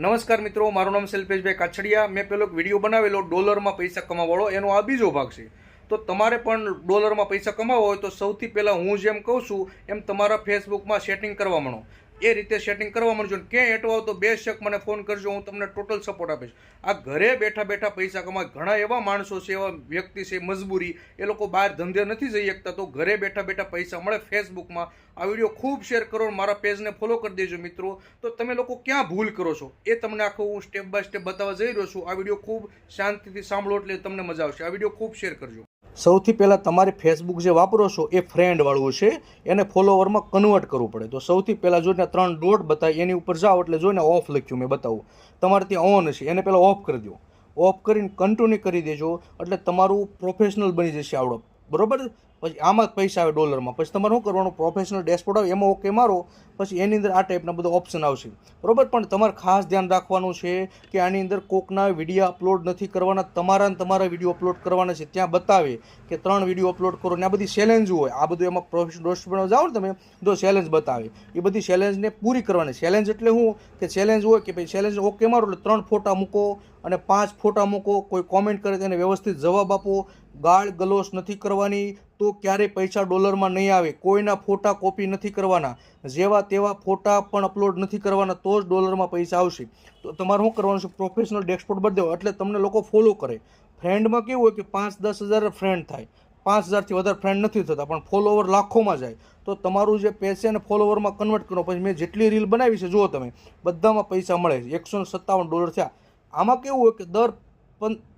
નમસ્કાર મિત્રો, મારું નામ શિલ્પેશભાઈ કાછડિયા. મેં પેલો એક વીડિયો બનાવેલો, ડોલરમાં પૈસા કમાવાળો એનો આ બીજો ભાગ છે. તો તમારે પણ ડોલરમાં પૈસા કમાવા હોય તો સૌથી પહેલાં હું જેમ કહું છું, એમ તમારા ફેસબુકમાં સેટિંગ કરવા માંડો. એ રીતે સેટિંગ કરવા માંડજો ક્યાંય એટવાઓ તો બે શક મને ફોન કરજો, હું તમને ટોટલ સપોર્ટ આપીશ. આ ઘરે બેઠા બેઠા પૈસા કમાય. ઘણા એવા માણસો છે, એવા વ્યક્તિ છે, મજબૂરી, એ લોકો બહાર ધંધે નથી જઈ શકતા. તો ઘરે બેઠા બેઠા પૈસા મળે ફેસબુકમાં. આ વીડિયો ખૂબ શેર કરો મારા પેજને ફોલો કરી દેજો મિત્રો. તો તમે લોકો ક્યાં ભૂલ કરો છો? એ તમને આખું હું સ્ટેપ બાય સ્ટેપ બતાવવા જઈ રહ્યો છું. આ વીડિયો ખૂબ શાંતિથી સાંભળો એટલે તમને મજા આવશે. આ વીડિયો ખૂબ શેર કરજો. સૌથી પહેલાં તમારે ફેસબુક જે વાપરો છો એ ફ્રેન્ડવાળું છે. એને ફોલોવરમાં કન્વર્ટ કરવું પડે. તો સૌથી પહેલાં જોઈને ત્રણ ડોટ બતાવી એની ઉપર જાઓ એટલે જોઈને ઓફ લખ્યું, મેં બતાવું. તમારે ત્યાં ઓન છે, એને પહેલાં ઓફ કરી દો. ઓફ કરીને કન્ટિન્યુ કરી દેજો, એટલે તમારું પ્રોફેશનલ બની જશે આવડો બરોબર? પછી આમાં પૈસા આવે ડોલરમાં. પછી તમારે શું કરવાનું? પ્રોફેશનલ ડેશબોર્ડ આવે, એમાં ઓકે મારો. પછી એની અંદર આ ટાઈપના બધા ઓપ્શન આવશે. બરોબર? પણ તમારે ખાસ ધ્યાન રાખવાનું છે કે આની અંદર કોકના વીડિયો અપલોડ નથી કરવાના. તમારા તમારા વીડિયો અપલોડ કરવાના છે. ત્યાં બતાવે કે ત્રણ વીડિયો અપલોડ કરો ને આ બધી ચેલેન્જ હોય. આ બધું એમાં પ્રોફેશનલ ડેશબોર્ડમાં જાઓ ને તમે, તો ચેલેન્જ બતાવે. એ બધી ચેલેન્જને પૂરી કરવાની. ચેલેન્જ એટલે શું? કે ચેલેન્જ હોય કે ભાઈ ચેલેન્જ ઓકે મારો, એટલે ત્રણ ફોટા મૂકો અને પાંચ ફોટા મૂકો. કોઈ કોમેન્ટ કરે તેને વ્યવસ્થિત જવાબ આપો. ગાળ ગલોસ નથી કરવાની. તો ક્યારેય પૈસા ડોલરમાં નહીં આવે. કોઈના ફોટા કોપી નથી કરવાના. જેવા તેવા ફોટા પણ અપલોડ નથી કરવાના, તો જ ડોલરમાં પૈસા આવશે. તો તમારે શું કરવાનું છે? પ્રોફેશનલ ડેશબોર્ડ બદલો. એટલે તમને લોકો ફોલો કરે. ફ્રેન્ડમાં કેવું હોય કે પાંચ દસ હજાર ફ્રેન્ડ થાય. પાંચ હજારથી વધારે ફ્રેન્ડ નથી થતા, પણ ફોલોવર લાખોમાં જાય. તો તમારું જે પેસે અને ફોલોવરમાં કન્વર્ટ કરો, પછી મેં જેટલી રીલ બનાવી છે, જુઓ તમે, બધામાં પૈસા મળે છે. એકસો સત્તાવન ડોલર થયા. આમાં કેવું હોય કે દર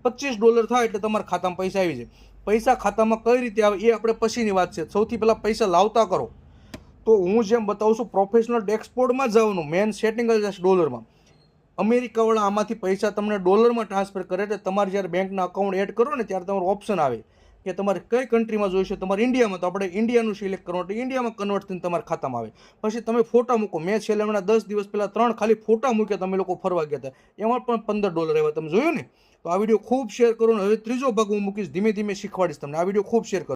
પચીસ ડોલર થાય એટલે તમારા ખાતામાં પૈસા આવી જાય. પૈસા ખાતામાં કઈ રીતે આવે એ આપણે પછીની વાત છે. સૌથી પહેલાં પૈસા લાવતા કરો. તો હું જેમ બતાવું છું પ્રોફેશનલ ડેક્સપોર્ટમાં જવાનું મેન સેટિંગ જ હશે ડોલરમાં. અમેરિકાવાળા આમાંથી પૈસા તમને ડોલરમાં ટ્રાન્સફર કરે એટલે તમારે જ્યારે બેંકના અકાઉન્ટ એડ કરો ને, ત્યારે તમારો ઓપ્શન આવે. કે તમારે કઈ કન્ટ્રીમાં જોઈશે? તમારે ઇન્ડિયામાં તો આપણે ઇન્ડિયાનું સિલેક્ટ કરવાનું. એટલે ઇન્ડિયામાં કન્વર્ટ થઈને તમારા ખાતામાં આવે. પછી તમે ફોટા મૂકો. મેં છેલ્લે હમણાં દસ દિવસ પહેલાં ત્રણ ખાલી ફોટા મૂક્યા તમે લોકો ફરવા ગયા હતા. એમાં પણ પંદર ડોલર આવ્યા. તમે જોયું ને? તો આ વીડિયો ખૂબ શેર કરો ને. હવે ત્રીજો ભાગ હું મૂકીશ. ધીમે ધીમે શીખવાડીશ તમને. આ વીડિયો ખૂબ શેર કરો.